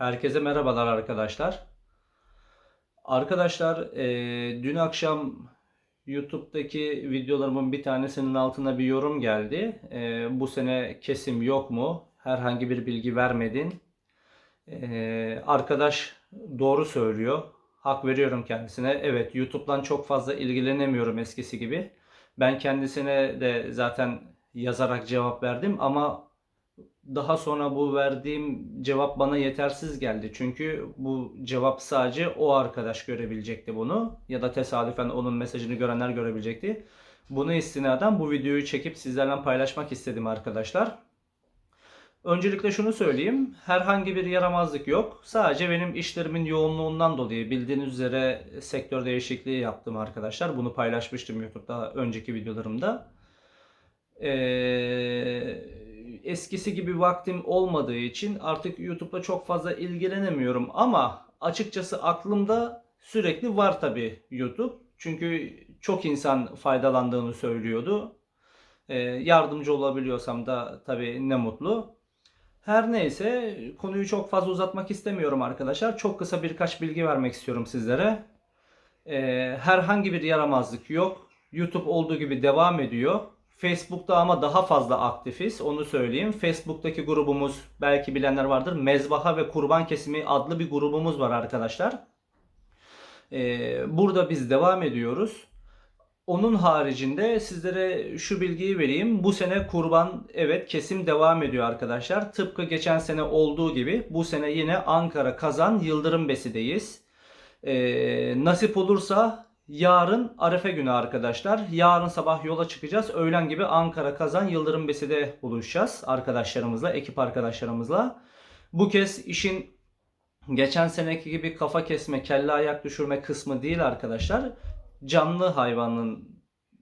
Herkese merhabalar arkadaşlar. Arkadaşlar eee, dün akşam YouTube'daki videolarımın bir tanesinin altına bir yorum geldi. Eee, bu sene kesim yok mu? Herhangi bir bilgi vermedin. Eee, arkadaş doğru söylüyor. Hak veriyorum kendisine. Evet YouTube'dan çok fazla ilgilenemiyorum eskisi gibi. Ben kendisine de zaten yazarak cevap verdim ama daha sonra bu verdiğim cevap bana yetersiz geldi. Çünkü bu cevap sadece o arkadaş görebilecekti bunu. Ya da tesadüfen onun mesajını görenler görebilecekti. Bunu istinaden bu videoyu çekip sizlerle paylaşmak istedim arkadaşlar. Öncelikle şunu söyleyeyim. Herhangi bir yaramazlık yok. Sadece benim işlerimin yoğunluğundan dolayı bildiğiniz üzere sektör değişikliği yaptım arkadaşlar. Bunu paylaşmıştım YouTube'da önceki videolarımda. Ee, eskisi gibi vaktim olmadığı için artık YouTube'la çok fazla ilgilenemiyorum ama açıkçası aklımda sürekli var tabi YouTube. Çünkü çok insan faydalandığını söylüyordu. Ee, yardımcı olabiliyorsam da tabi ne mutlu. Her neyse konuyu çok fazla uzatmak istemiyorum arkadaşlar. Çok kısa birkaç bilgi vermek istiyorum sizlere. Ee, herhangi bir yaramazlık yok. YouTube olduğu gibi devam ediyor. Facebook'ta ama daha fazla aktifiz. Onu söyleyeyim. Facebook'taki grubumuz belki bilenler vardır. Mezbaha ve Kurban Kesimi adlı bir grubumuz var arkadaşlar. Ee, burada biz devam ediyoruz. Onun haricinde sizlere şu bilgiyi vereyim. Bu sene kurban evet kesim devam ediyor arkadaşlar. Tıpkı geçen sene olduğu gibi bu sene yine Ankara Kazan Yıldırım Besi'deyiz. Ee, nasip olursa yarın Arefe günü arkadaşlar. Yarın sabah yola çıkacağız. Öğlen gibi Ankara Kazan Yıldırım Besi'de buluşacağız arkadaşlarımızla, ekip arkadaşlarımızla. Bu kez işin geçen seneki gibi kafa kesme, kelle ayak düşürme kısmı değil arkadaşlar. Canlı hayvanın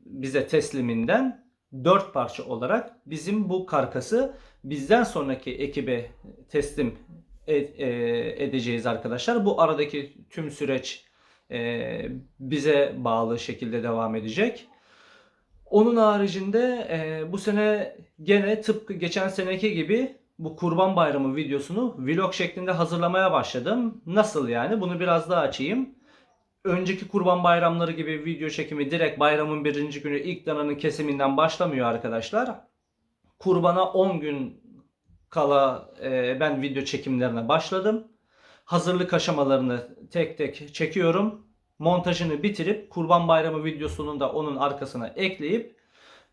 bize tesliminden dört parça olarak bizim bu karkası bizden sonraki ekibe teslim e- e- edeceğiz arkadaşlar. Bu aradaki tüm süreç e, bize bağlı şekilde devam edecek. Onun haricinde e, bu sene gene tıpkı geçen seneki gibi bu Kurban Bayramı videosunu vlog şeklinde hazırlamaya başladım. Nasıl yani? Bunu biraz daha açayım. Önceki kurban bayramları gibi video çekimi direkt bayramın birinci günü ilk dananın kesiminden başlamıyor arkadaşlar. Kurbana 10 gün kala e, ben video çekimlerine başladım. Hazırlık aşamalarını tek tek çekiyorum. Montajını bitirip Kurban Bayramı videosunun da onun arkasına ekleyip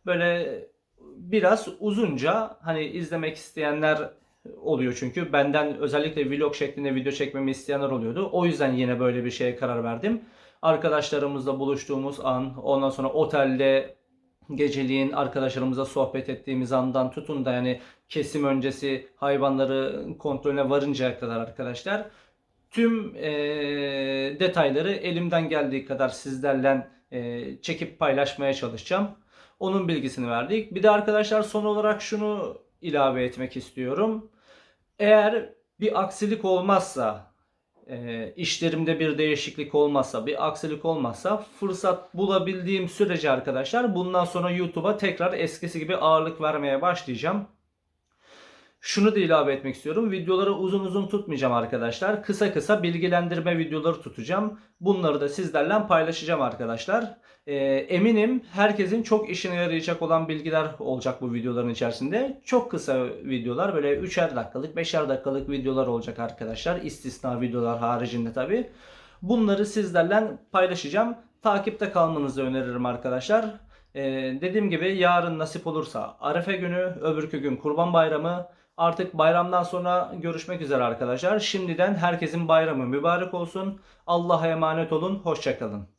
böyle biraz uzunca hani izlemek isteyenler oluyor çünkü benden özellikle vlog şeklinde video çekmemi isteyenler oluyordu. O yüzden yine böyle bir şeye karar verdim. Arkadaşlarımızla buluştuğumuz an, ondan sonra otelde geceliğin arkadaşlarımızla sohbet ettiğimiz andan tutun da yani kesim öncesi hayvanları kontrolüne varıncaya kadar arkadaşlar tüm e, detayları elimden geldiği kadar sizlerle e, çekip paylaşmaya çalışacağım. Onun bilgisini verdik. Bir de arkadaşlar son olarak şunu ilave etmek istiyorum. Eğer bir aksilik olmazsa, e, işlerimde bir değişiklik olmazsa, bir aksilik olmazsa fırsat bulabildiğim sürece arkadaşlar bundan sonra YouTube'a tekrar eskisi gibi ağırlık vermeye başlayacağım. Şunu da ilave etmek istiyorum. Videoları uzun uzun tutmayacağım arkadaşlar. Kısa kısa bilgilendirme videoları tutacağım. Bunları da sizlerle paylaşacağım arkadaşlar. Ee, eminim herkesin çok işine yarayacak olan bilgiler olacak bu videoların içerisinde. Çok kısa videolar böyle 3'er dakikalık 5'er dakikalık videolar olacak arkadaşlar. İstisna videolar haricinde tabi. Bunları sizlerle paylaşacağım. Takipte kalmanızı öneririm arkadaşlar. Ee, dediğim gibi yarın nasip olursa Arefe günü, öbürkü gün Kurban Bayramı. Artık bayramdan sonra görüşmek üzere arkadaşlar. Şimdiden herkesin bayramı mübarek olsun. Allah'a emanet olun. Hoşçakalın.